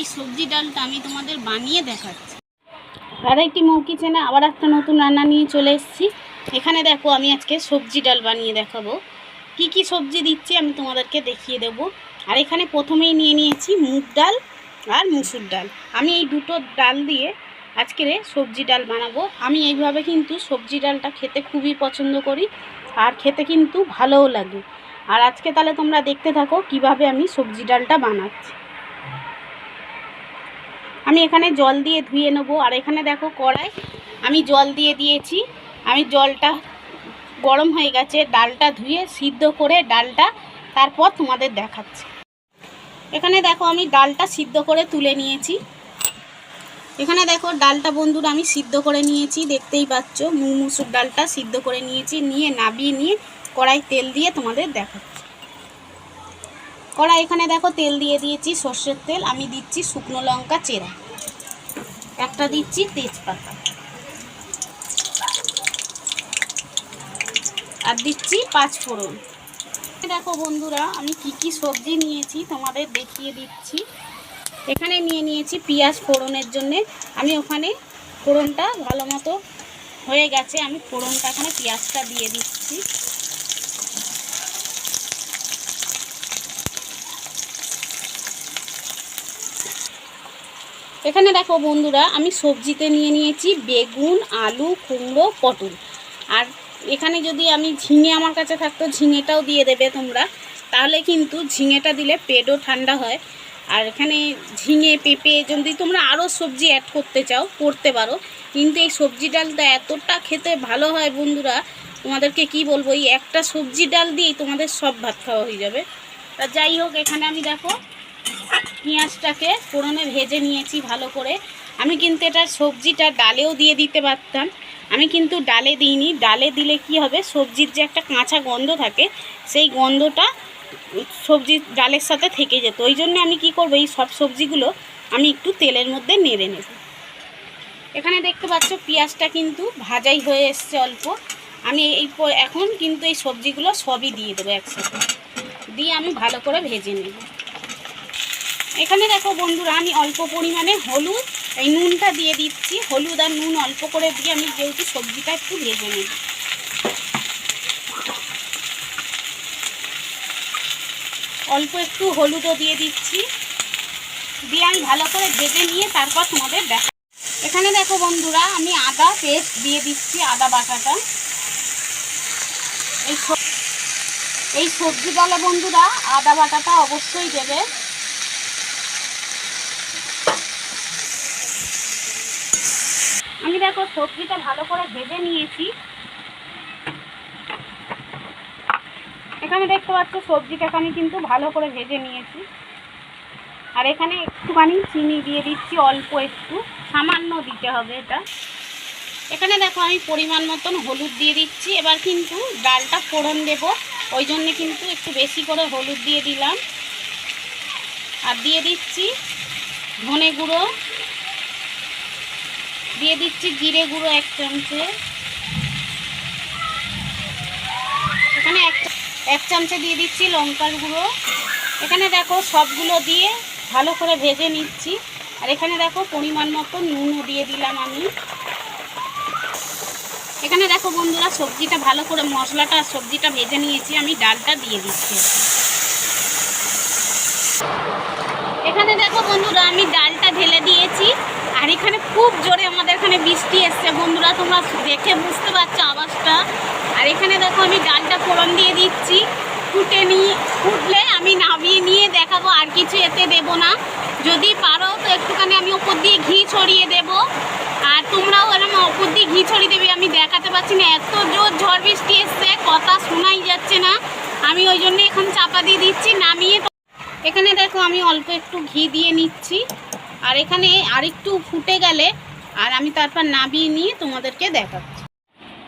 এই সবজি ডালটা আমি তোমাদের বানিয়ে দেখাচ্ছি। আর একটি মৌ কিচেনে আবার একটা নতুন রান্না নিয়ে চলে এসেছি। এখানে দেখো, আমি আজকে সবজি ডাল বানিয়ে দেখাবো। কি কি সবজি দিচ্ছি আমি তোমাদেরকে দেখিয়ে দেব। আর এখানে প্রথমেই নিয়ে নিয়েছি মুগ ডাল আর মুসুর ডাল। আমি এই দুটো ডাল দিয়ে আজকের সবজি ডাল বানাবো। আমি এইভাবে কিন্তু সবজি ডালটা খেতে খুবই পছন্দ করি আর খেতে কিন্তু ভালোও লাগে। আর আজকে তাহলে তোমরা দেখতে থাকো কীভাবে আমি সবজি ডালটা বানাচ্ছি। আমি এখানে জল দিয়ে ধুয়ে নেব। আর এখানে দেখো কড়াই, আমি জল দিয়ে দিয়েছি। আমি জলটা গরম হয়ে গেছে, ডালটা ধুয়ে সিদ্ধ করে ডালটা তারপর তোমাদের দেখাচ্ছি। এখানে দেখো আমি ডালটা সিদ্ধ করে তুলে নিয়েছি। এখানে দেখো ডালটা বন্ধুরা আমি সিদ্ধ করে নিয়েছি, দেখতেই পাচ্ছ। মুসুর ডালটা সিদ্ধ করে নিয়েছি, নিয়ে নাবিয়ে নিয়ে কড়াই তেল দিয়ে তোমাদের দেখাচ্ছি। কড়াই এখানে দেখো তেল দিয়ে দিয়েছি, সর্ষের তেল, আমি দিচ্ছি শুকনো লঙ্কা চেরা। একটা দিচ্ছি তেজপাতা। আর দিচ্ছি পাঁচ ফোড়ন। দেখো বন্ধুরা, আমি কি কি সবজি নিয়েছি তোমাদের দেখিয়ে দিচ্ছি। এখানে নিয়ে নিয়েছি পেঁয়াজ ফোড়নের জন্যে। আমি ওখানে ফোড়নটা ভালো মতো হয়ে গেছে, আমি ফোড়নটা এখানে পেঁয়াজটা দিয়ে দিচ্ছি। এখানে দেখো বন্ধুরা, আমি সবজিতে নিয়ে নিয়েছি বেগুন, আলু, কুমড়ো, পটল। আর এখানে যদি আমি ঝিঙে আমার কাছে থাকতো, ঝিঙেটাও দিয়ে দেবে তোমরা। তাহলে কিন্তু ঝিঙেটা দিলে পেটও ঠান্ডা হয়। আর এখানে ঝিঙে, পেঁপে যদি তোমরা আরও সবজি অ্যাড করতে চাও, করতে পারো। কিন্তু এই সবজি ডালটা এতটা খেতে ভালো হয় বন্ধুরা, তোমাদেরকে কি বলব? এই একটা সবজি ডাল দিয়েই তোমাদের সব ভাত খাওয়া হয়ে যাবে। তা যাই হোক, এখানে আমি দেখো পেঁয়াজটাকে ফোড়নে ভেজে নিয়েছি ভালো করে। আমি কিন্তু এটা সবজিটা ডালেও দিয়ে দিতে পারতাম। আমি কিন্তু ডালে দিইনি। ডালে দিলে কি হবে? সবজির যে একটা কাঁচা গন্ধ থাকে, সেই গন্ধটা সবজি ডালের সাথে থেকে যেত। ওই জন্য আমি কি করব? এই সব সবজিগুলো আমি একটু তেলের মধ্যে নেড়ে নেব। এখানে দেখতে পাচ্ছ পেঁয়াজটা কিন্তু ভাজাই হয়ে এসছে অল্প। আমি এই এখন কিন্তু এই সবজিগুলো সবই দিয়ে দেবো একসাথে। দিয়ে আমি ভালো করে ভেজে নেব। এখানে দেখো বন্ধুরা, আমি অল্প পরিমাণে হলুদ, এই নুনটা দিয়ে দিচ্ছি। হলুদ আর নুন অল্প করে দিয়ে আমি যেহেতু সবজিটা একটু ভেজে নিই অল্প একটু হলুদও দিয়ে দিচ্ছি। দিয়ে আমি ভালো করে ভেজে নিয়ে তারপর তোমাদের দেখা এখানে দেখো বন্ধুরা, আমি আদা পেস্ট দিয়ে দিচ্ছি, আদা বাটাটা। এই এই সবজি ডালে বন্ধুরা, আদা বাটাটা অবশ্যই দেবে। আমি দেখো সবজিটা ভালো করে ভেজে নিয়েছি। এখানে দেখতে পাচ্ছ সবজিটাকে আমি কিন্তু ভালো করে ভেজে নিয়েছি। আর এখানে একটুখানি চিনি দিয়ে দিচ্ছি, অল্প একটু। সামান্য দিতে হবে এটা। এখানে দেখো আমি পরিমাণ মতন হলুদ দিয়ে দিচ্ছি। এবার কিন্তু ডালটা ফোড়ন দেব। ওই জন্য কিন্তু একটু বেশি করে হলুদ দিয়ে দিলাম। আর দিয়ে দিচ্ছি ধনে গুঁড়ো। দিয়ে দিচ্ছি জিরে গুঁড়ো এক চামচে। এখানে এক এক চামচে দিয়ে দিচ্ছি লঙ্কার গুঁড়ো। এখানে দেখো সবগুলো দিয়ে ভালো করে ভেজে নিচ্ছি। আর এখানে দেখো পরিমাণ মতো নুনও দিয়ে দিলাম আমি। এখানে দেখো বন্ধুরা সবজিটা ভালো করে মশলাটা আর সবজিটা ভেজে নিয়েছি, আমি ডালটা দিয়ে দিচ্ছি। এখানে দেখো বন্ধুরা আমি ডালটা ঢেলে দিয়েছি আর এখানে খুব জোরে আমাদের এখানে বৃষ্টি এসছে বন্ধুরা, তোমরা দেখে বুঝতে পারছ আওয়াজটা। আর এখানে দেখো, আমি ডালটা ফোড়ন দিয়ে দিচ্ছি। ফুটে নিয়ে, ফুটলে আমি নামিয়ে নিয়ে দেখাবো, আর কিছু এতে দেব না। যদি পারো, তো একটুখানি আমি ওপর দিয়ে ঘি ছড়িয়ে দেব। আর তোমরাও এরকম ওপর দিয়ে ঘি ছড়িয়ে দেবে, আমি দেখাতে পারছি না। এত জোর ঝড় বৃষ্টি এসছে, কথা শোনাই যাচ্ছে না। আমি ওই জন্য এখন চাপা দিয়ে দিচ্ছি, নামিয়ে এখানে দেখো, আমি অল্প একটু ঘি দিয়ে নিচ্ছি। আর এখানে আরেকটু ফুটে গেলে আর আমি তারপর নাবিয়ে নিয়ে তোমাদেরকে দেখাচ্ছি।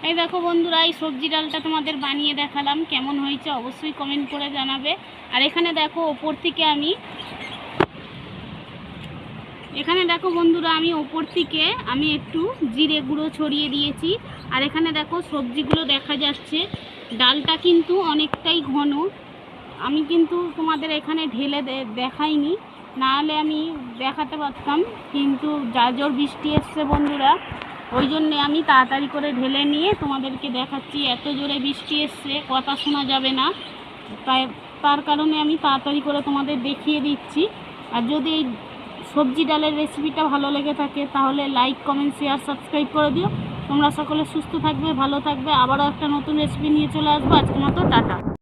এই দেখো বন্ধুরা, এই সবজি ডালটা তোমাদের বানিয়ে দেখালাম। কেমন হয়েছে অবশ্যই কমেন্ট করে জানাবে। আর এখানে দেখো, ওপর থেকে আমি এখানে দেখো বন্ধুরা, আমি ওপর থেকে আমি একটু জিরে গুঁড়ো ছড়িয়ে দিয়েছি। আর এখানে দেখো সবজিগুলো দেখা যাচ্ছে। ডালটা কিন্তু অনেকটাই ঘন। আমি কিন্তু তোমাদের এখানে ঢেলে দেখাইনি। নাহলে আমি দেখাতে পারতাম, কিন্তু যা জোর বৃষ্টি এসছে বন্ধুরা, ওই জন্যে আমি তাড়াতাড়ি করে ঢেলে নিয়ে তোমাদেরকে দেখাচ্ছি, এত জোরে বৃষ্টি এসছে, কথা শোনা যাবে না। তাই, তার কারণে আমি তাড়াতাড়ি করে তোমাদের দেখিয়ে দিচ্ছি। আর যদি এই সবজি ডালের রেসিপিটা ভালো লেগে থাকে, তাহলে লাইক কমেন্ট শেয়ার সাবস্ক্রাইব করে দিও। তোমরা সকলে সুস্থ থাকবে, ভালো থাকবে। আবারও একটা নতুন রেসিপি নিয়ে চলে আসব। আজকের মতো টাটা।